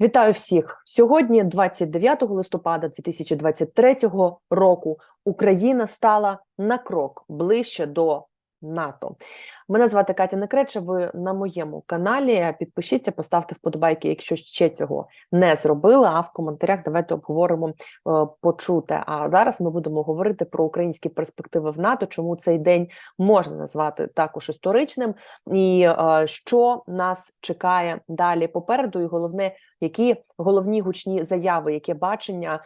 Вітаю всіх сьогодні, 29 листопада 2023 року. Україна стала на крок ближче до НАТО. Мене звати Катя Некреча. Ви на моєму каналі. Підпишіться, поставте вподобайки, якщо ще цього не зробили. А в коментарях давайте обговоримо е, почуте. А зараз ми будемо говорити про українські перспективи в НАТО. Чому цей день можна назвати також історичним, і е, що нас чекає далі попереду, і головне, які головні гучні заяви, яке бачення е,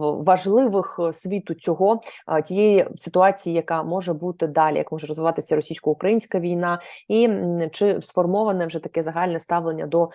важливих світу цього тієї ситуації, яка може бути далі, як може розвиватися російсько-українська війна, і чи сформоване вже таке загальне ставлення до.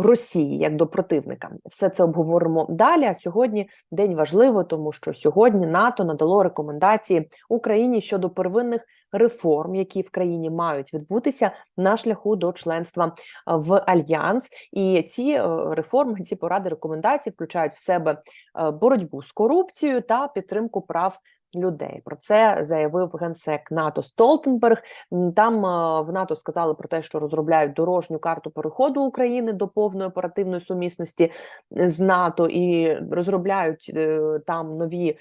Росії як до противника, все це обговоримо далі. А сьогодні день важливий, тому що сьогодні НАТО надало рекомендації Україні щодо первинних реформ, які в країні мають відбутися на шляху до членства в альянс. І ці е, реформи, ці поради рекомендації включають в себе е, боротьбу з корупцією та підтримку прав. Людей про це заявив генсек НАТО Столтенберг. Там в НАТО сказали про те, що розробляють дорожню карту переходу України до повної оперативної сумісності з НАТО і розробляють е, там нові.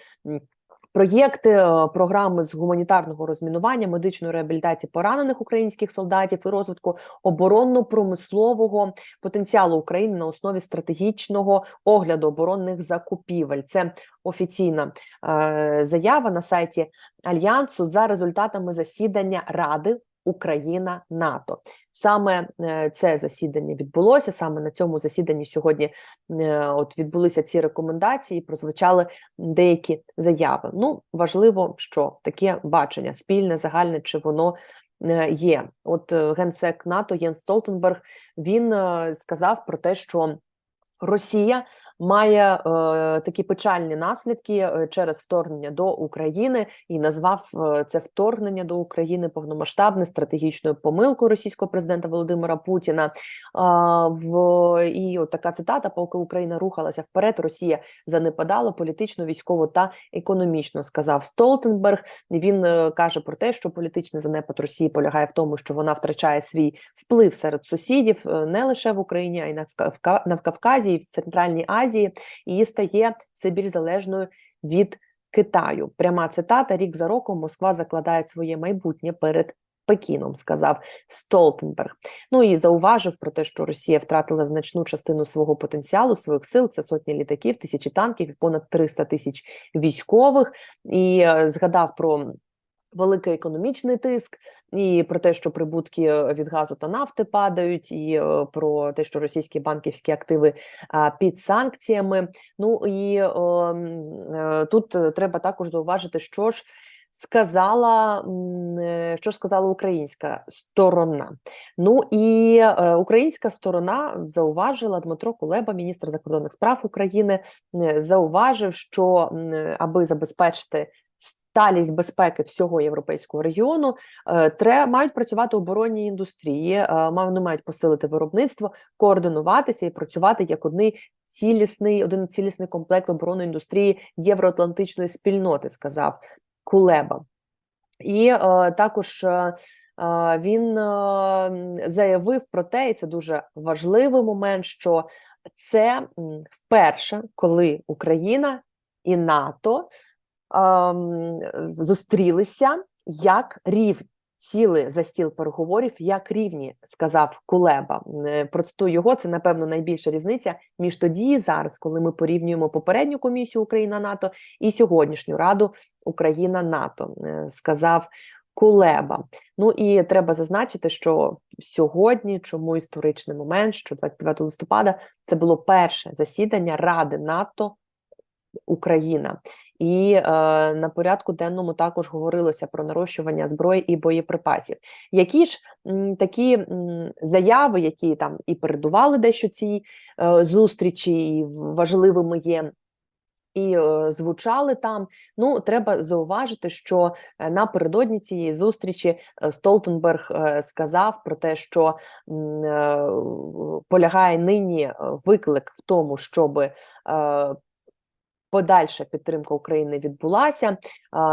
Проєкти, е, програми з гуманітарного розмінування, медичної реабілітації поранених українських солдатів і розвитку оборонно-промислового потенціалу України на основі стратегічного огляду оборонних закупівель. Це офіційна е, заява на сайті Альянсу за результатами засідання Ради Україна НАТО. Саме е, це засідання відбулося. Саме на цьому засіданні сьогодні е, от відбулися ці рекомендації. Прозвучали деякі заяви. Ну важливо, що таке бачення спільне, загальне, чи воно е, є. От генсек НАТО Єн Столтенберг він сказав про те, що Росія має е, такі печальні наслідки е, через вторгнення до України і назвав е, це вторгнення до України повномасштабне стратегічною помилкою російського президента Володимира Путіна. А, в і от така цитата: поки Україна рухалася вперед, Росія занепадала політично, військово та економічно. Сказав Столтенберг. Він е, каже про те, що політичний занепад Росії полягає в тому, що вона втрачає свій вплив серед сусідів е, не лише в Україні, а й на на Кавказі, і в Центральній Азії, і стає все більш залежною від Китаю. Пряма цитата: рік за роком Москва закладає своє майбутнє перед. Пекіном сказав Столтенберг. Ну і зауважив про те, що Росія втратила значну частину свого потенціалу, своїх сил. Це сотні літаків, тисячі танків і понад 300 тисяч військових. І е, згадав про великий економічний тиск, і про те, що прибутки е, від газу та нафти падають, і е, про те, що російські банківські активи під санкціями. Ну і е, е, тут треба також зауважити, що ж. Сказала, що сказала українська сторона. Ну і українська сторона зауважила Дмитро Кулеба, міністр закордонних справ України, зауважив, що аби забезпечити сталість безпеки всього європейського регіону, е, тре мають працювати оборонні індустрії, е, ма- вони мають посилити виробництво, координуватися і працювати як одний цілісний, один цілісний комплект оборонної індустрії євроатлантичної спільноти, сказав Кулеба. І е, також е, е, він е, заявив про те, і це дуже важливий момент, що це вперше, коли Україна і НАТО зустрілися як рівні. Сіли за стіл переговорів як рівні, сказав Кулеба. Е, Процитую його. Це напевно найбільша різниця між тоді і зараз, коли ми порівнюємо попередню комісію Україна НАТО і сьогоднішню раду Україна НАТО, е, сказав Кулеба. Ну і треба зазначити, що сьогодні, чому історичний момент, що 29 листопада це було перше засідання Ради НАТО Україна. І е, на порядку денному також говорилося про нарощування зброї і боєприпасів. Які ж м, такі м, заяви, які там і передували дещо цій е, зустрічі, і важливими є. І е, звучали там. Ну, треба зауважити, що е, напередодні цієї зустрічі е, Столтенберг сказав про те, що полягає нині виклик в тому, щоб подальша підтримка України відбулася.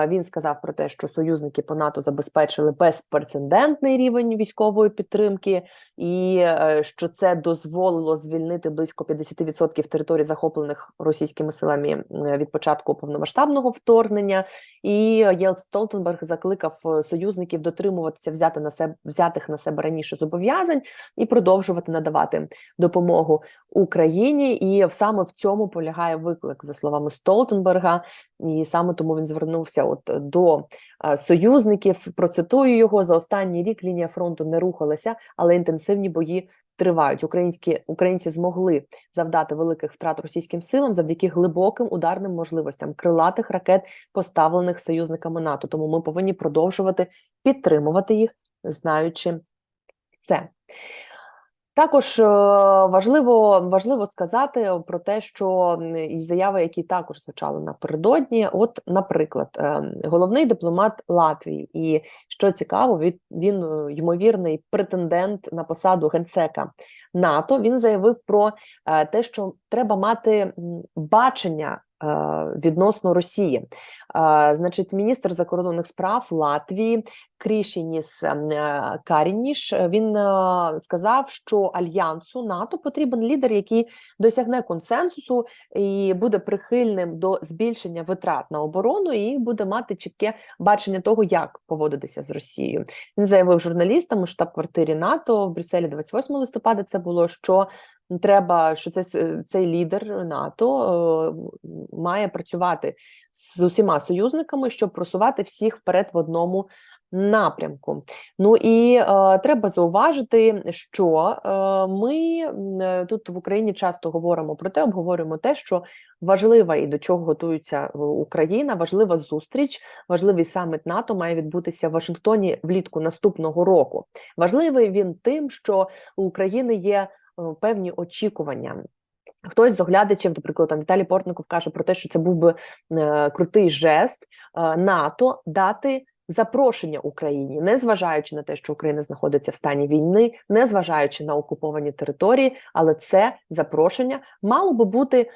Він сказав про те, що союзники по НАТО забезпечили безпрецедентний рівень військової підтримки, і е, що це дозволило звільнити близько 50% територій, захоплених російськими силами від початку повномасштабного вторгнення. І Єлс Столтенберг закликав е, союзників дотримуватися взяти на себе взятих на себе раніше зобов'язань і продовжувати надавати допомогу Україні. І саме в цьому полягає виклик за словами Столтенберга, і саме тому він звернувся от до е, союзників. Процитую його за останній рік. Лінія фронту не рухалася, але інтенсивні бої тривають. Українські українці змогли завдати великих втрат російським силам завдяки глибоким ударним можливостям крилатих ракет, поставлених союзниками НАТО. Тому ми повинні продовжувати підтримувати їх, знаючи це. Також е, важливо важливо сказати про те, що і заяви, які також звучали напередодні. От, наприклад, е, головний дипломат Латвії, і що цікаво, від він е, ймовірний претендент на посаду генсека НАТО. Він заявив про те, що треба мати бачення відносно Росії. Значить, міністр закордонних справ Латвії Крішініс е, Карініш він е, сказав, що альянсу НАТО потрібен лідер, який досягне консенсусу і буде прихильним до збільшення витрат на оборону, і буде мати чітке бачення того, як поводитися з Росією. Він заявив журналістам у штаб-квартирі НАТО в Брюсселі 28 листопада. Це було що треба, що це цей лідер НАТО е, має працювати з усіма союзниками, щоб просувати всіх вперед в одному напрямку. Ну і е, треба зауважити, що е, ми е, тут в Україні часто говоримо про те, обговорюємо те, що важлива і до чого готується Україна, важлива зустріч, важливий саміт НАТО має відбутися в Вашингтоні влітку наступного року. Важливий він тим, що у України є е, певні очікування. Хтось з оглядачів, наприклад, там Віталій Портников каже про те, що це був би е, крутий жест е, НАТО дати запрошення Україні, не зважаючи на те, що Україна знаходиться в стані війни, не зважаючи на окуповані території, але це запрошення мало би бути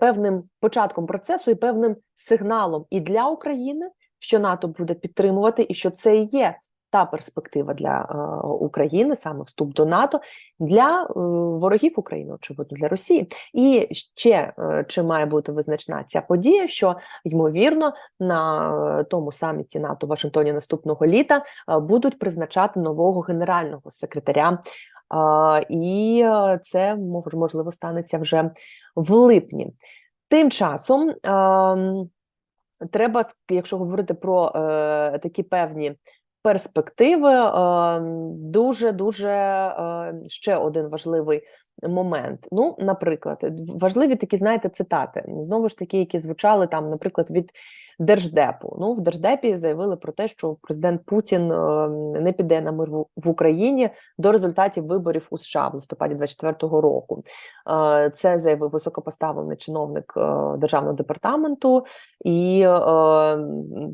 певним початком процесу і певним сигналом і для України, що НАТО буде підтримувати, і що це є та перспектива для е, України, саме вступ до НАТО для е, ворогів України, очевидно, для Росії. І ще е, чи має бути визначна ця подія, що ймовірно на тому саміті НАТО в Вашингтоні наступного літа будуть призначати нового генерального секретаря. І це можливо станеться вже в липні. Тим часом. Е, Треба, якщо говорити про такі певні перспективи дуже дуже ще один важливий момент. Ну, наприклад, важливі такі, знаєте, цитати знову ж таки, які звучали там, наприклад, від держдепу. Ну, в держдепі заявили про те, що президент Путін не піде на мир в Україні до результатів виборів у США в листопаді 24-го року. Це заявив високопоставлений чиновник державного департаменту, і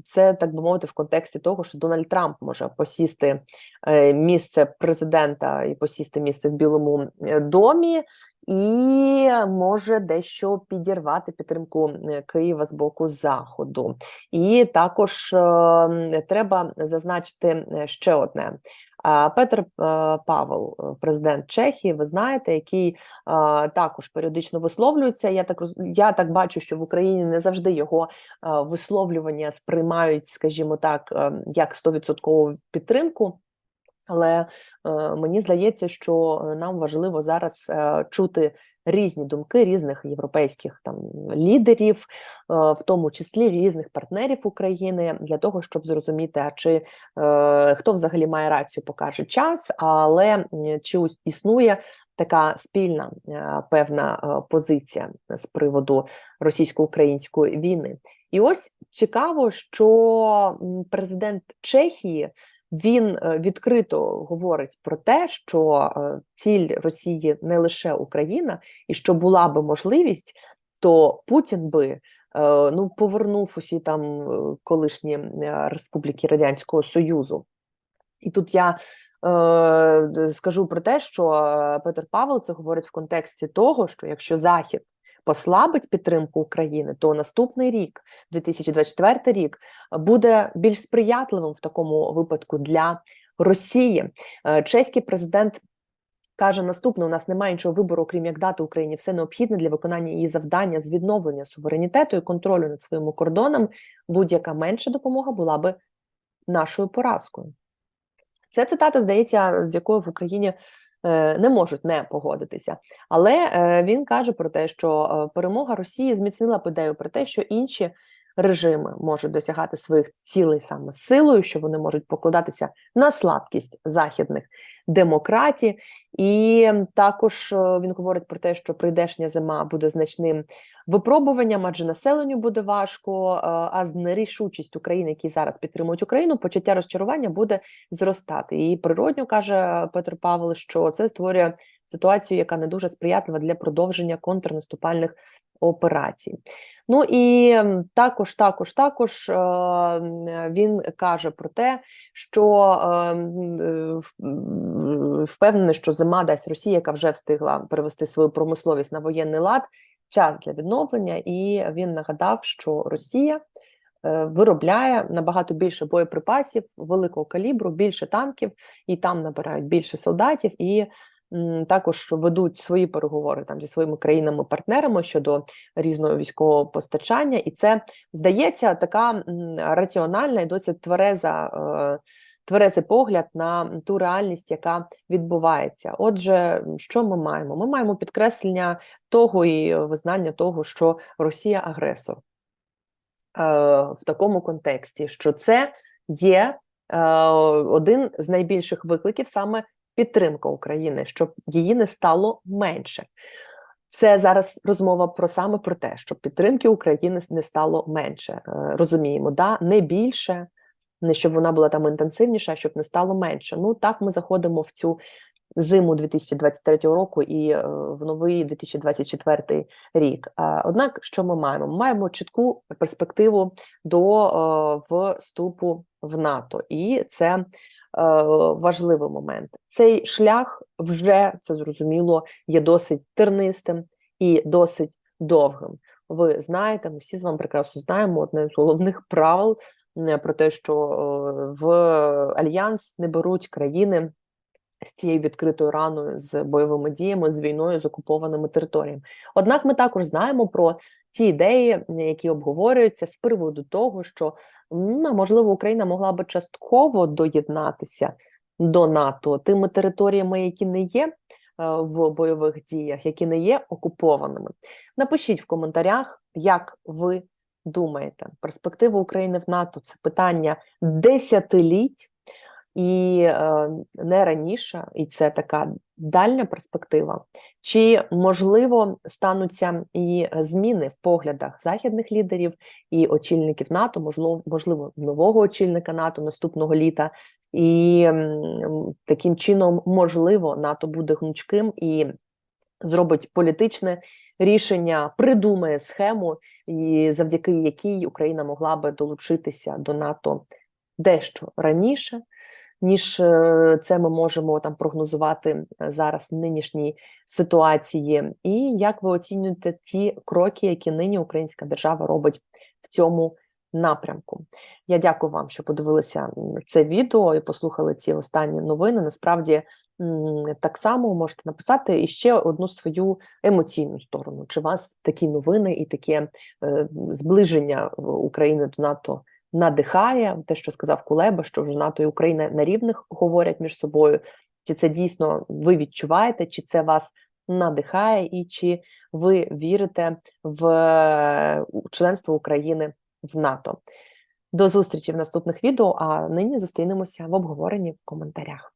це так би мовити в контексті того, що Дональд Трамп може посісти е, місце президента і посісти місце в Білому е, домі, і може дещо підірвати підтримку е, Києва з боку заходу. І також е, треба зазначити ще одне. Петр Павел, президент Чехії, ви знаєте, який також періодично висловлюється. Я так я так бачу, що в Україні не завжди його висловлювання сприймають, скажімо так, ем, як 100% підтримку. Але е, мені здається, що е, нам важливо зараз е, чути різні думки різних європейських там лідерів, в тому числі різних партнерів України, для того, щоб зрозуміти, а чи хто взагалі має рацію, покаже час, але чи існує така спільна певна позиція з приводу російсько-української війни. І ось цікаво, що президент Чехії. Він е, відкрито говорить про те, що е, ціль Росії не лише Україна, і що була би можливість, то Путін би е, ну повернув усі там колишні республіки Радянського Союзу. І тут я е, скажу про те, що Петр Павел це говорить в контексті того, що якщо Захід послабить підтримку України, то наступний рік, 2024 рік, буде більш сприятливим в такому випадку для Росії. Е, Чеський президент каже наступне: у нас немає іншого вибору, крім як дати Україні все необхідне для виконання її завдання з відновлення суверенітету і контролю над своїм кордоном. Будь-яка менша допомога була би нашою поразкою. Це цитата, здається, з якою в Україні не можуть не погодитися. Але е, він каже про те, що е, перемога Росії зміцнила б ідею про те, що інші режими можуть досягати своїх цілей саме силою, що вони можуть покладатися на слабкість західних демократій. І також е, він говорить про те, що прийдешня зима буде значним випробуванням, адже населенню буде важко. е, А з нерішучість України, які зараз підтримують Україну, почуття розчарування буде зростати. І природньо каже Петр Павел, що це створює ситуацію, яка не дуже сприятлива для продовження контрнаступальних операцій. Ну і також, також, також е, він каже про те, що е, е, впевнений, що зима дасть Росії, яка вже встигла перевести свою промисловість на воєнний лад, час для відновлення. І він нагадав, що Росія виробляє набагато більше боєприпасів великого калібру, більше танків, і там набирають більше солдатів, і також ведуть свої переговори там зі своїми країнами-партнерами щодо різного військового постачання. І це здається така раціональна і досить твереза. е, Тверезий погляд на ту реальність, яка відбувається. Отже, що ми маємо? Ми маємо підкреслення того і визнання того, що Росія агресор е, в такому контексті, що це є е, один з найбільших викликів саме підтримка України, щоб її не стало менше. Це зараз розмова про саме про те, щоб підтримки України не стало менше. Е, Розуміємо, да, не більше, не щоб вона була там інтенсивніша, щоб не стало менше. Ну так ми заходимо в цю зиму 2023 року і е, в новий 2024 рік. Е, Однак, що ми маємо? Ми маємо чітку перспективу до вступу в НАТО, і це е, важливий момент. Цей шлях вже це зрозуміло є досить тернистим і досить довгим. Ви знаєте, ми всі з вами прекрасно знаємо одне з головних правил е, про те, що е, в альянс не беруть країни з цією відкритою раною, з бойовими діями, з війною, з окупованими територіями. Однак ми також знаємо про ті ідеї, які обговорюються з приводу того, що ну, можливо Україна могла би частково доєднатися до НАТО тими територіями, які не є е, в бойових діях, які не є окупованими. Напишіть в коментарях, як ви думаєте, перспектива України в НАТО це питання десятиліть і е, не раніше, і це така дальня перспектива. Чи можливо стануться і зміни в поглядах західних лідерів і очільників НАТО, можливо, можливо, нового очільника НАТО наступного літа, і таким чином, можливо, НАТО буде гнучким і зробить політичне рішення, придумає схему, і завдяки якій Україна могла би долучитися до НАТО дещо раніше, ніж е, це ми можемо там прогнозувати е, зараз в нинішній ситуації. І як ви оцінюєте ті кроки, які нині українська держава робить в цьому напрямку? Я дякую вам, що подивилися це відео і послухали ці останні новини. Насправді так само можете написати іще одну свою емоційну сторону. Чи вас такі новини і таке е, зближення України до НАТО надихає? Те, що сказав Кулеба, що вже НАТО і Україна на рівних говорять між собою. Чи це дійсно ви відчуваєте, чи це вас надихає, і чи ви вірите в членство України в НАТО? До зустрічі в наступних відео. А нині зустрінемося в обговоренні в коментарях.